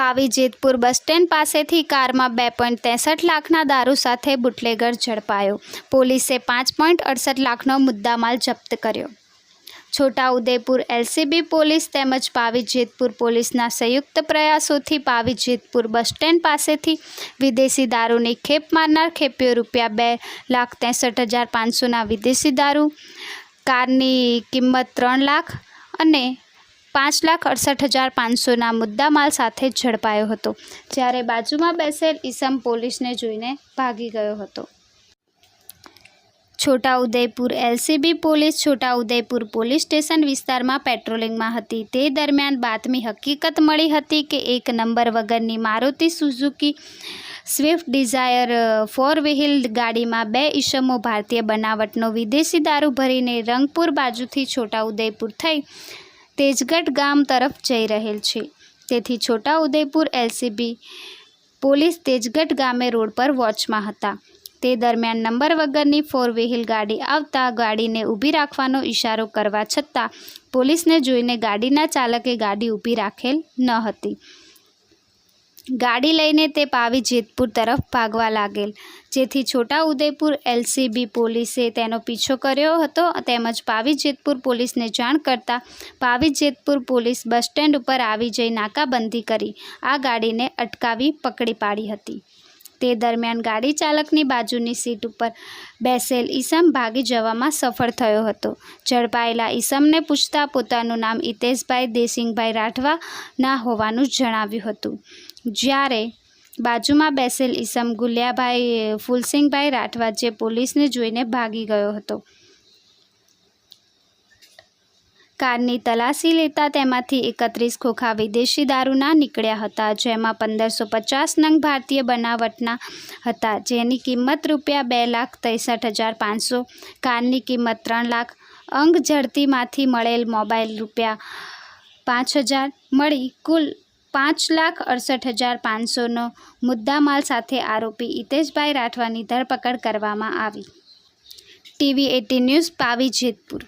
Pavi Jetpur bus stand પાસેથી કારમાં બે પોઈન્ટ ત્રેસઠ લાખના દારૂ સાથે બુટલેગર ઝડપાયો. પોલીસે પાંચ પોઈન્ટ અડસઠ લાખનો મુદ્દામાલ જપ્ત કર્યો. છોટાઉદેપુર એલસીબી પોલીસ તેમજ પાવી જેતપુર પોલીસના સંયુક્ત પ્રયાસોથી પાવી જેતપુર બસ સ્ટેન્ડ પાસેથી વિદેશી દારૂની ખેપ મારનાર ખેપીઓ રૂપિયા બે લાખ ત્રેસઠ હજાર પાંચસોના વિદેશી દારૂ, કારની કિંમત ત્રણ લાખ અને પાંચ લાખ અડસઠ હજાર પાંચસોના મુદ્દામાલ સાથે ઝડપાયો હતો, જ્યારે બાજુમાં બેસેલ ઈસમ પોલીસને જોઈને ભાગી ગયો હતો. Chhotaudepur LCB police Chhotaudepur police station વિસ્તારમાં પેટ્રોલિંગમાં હતી. તે દરમિયાન બાતમી હકીકત મળી હતી કે એક નંબર વગરની Maruti Suzuki Swift Dzire four wheel ગાડીમાં બે ઈસમો ભારતીય બનાવટનો વિદેશી દારૂ ભરીને રંગપુર બાજુથી છોટાઉદેપુર થઈ તેજગઢ ગામ તરફ જઈ રહેલ છે. તેથી છોટા ઉદયપુર એલસીબી પોલીસ તેજગઢ ગામે રોડ પર વોચમાં હતા. તે દરમિયાન નંબર વગરની ફોર વ્હીલ ગાડી આવતા ગાડીને ઊભી રાખવાનો ઇશારો કરવા છતાં પોલીસને જોઈને ગાડીના ચાલકે ગાડી ઊભી રાખેલ ન હતી. ગાડી લઈને તે પાવી જેતપુર તરફ ભાગવા લાગેલ. જેથી છોટા ઉદયપુર એલસીબી પોલીસે તેનો પીછો કર્યો હતો તેમજ પાવી જેતપુર પોલીસને જાણ કરતાં Pavi Jetpur police bus stand ઉપર આવી જઈ નાકાબંધી કરી આ ગાડીને અટકાવી પકડી પાડી હતી. તે દરમિયાન ગાડી ચાલકની બાજુની સીટ ઉપર બેસેલ ઈસમ ભાગી જવામાં સફળ થયો હતો. ઝડપાયેલા ઈસમને પૂછતા પોતાનું નામ હિતેશભાઈ દેસિંગભાઈ રાઠવાના હોવાનું જણાવ્યું હતું. જ્યારે બાજુમાં બેસેલ ઈસમ ગુલિયાભાઈ ફુલસિંગભાઈ રાઠવા જે પોલીસને જોઈને ભાગી ગયો હતો. કારની તલાશી લેતા તેમાંથી એકત્રીસ ખોખા વિદેશી દારૂના નીકળ્યા હતા, જેમાં પંદરસો પચાસ નંગ ભારતીય બનાવટના હતા, જેની કિંમત રૂપિયા બે લાખ ત્રેસઠ હજાર પાંચસો, કારની કિંમત ત્રણ લાખ અંગ ઝડતીમાંથી મળેલ મોબાઈલ રૂપિયા પાંચ હજાર મળી, કુલ પાંચ લાખ અડસઠ હજાર પાંચસોનો મુદ્દામાલ સાથે આરોપી હિતેશભાઈ રાઠવાની ધરપકડ કરવામાં આવી. ટીવી એટી ન્યૂઝ પાવી જેતપુર.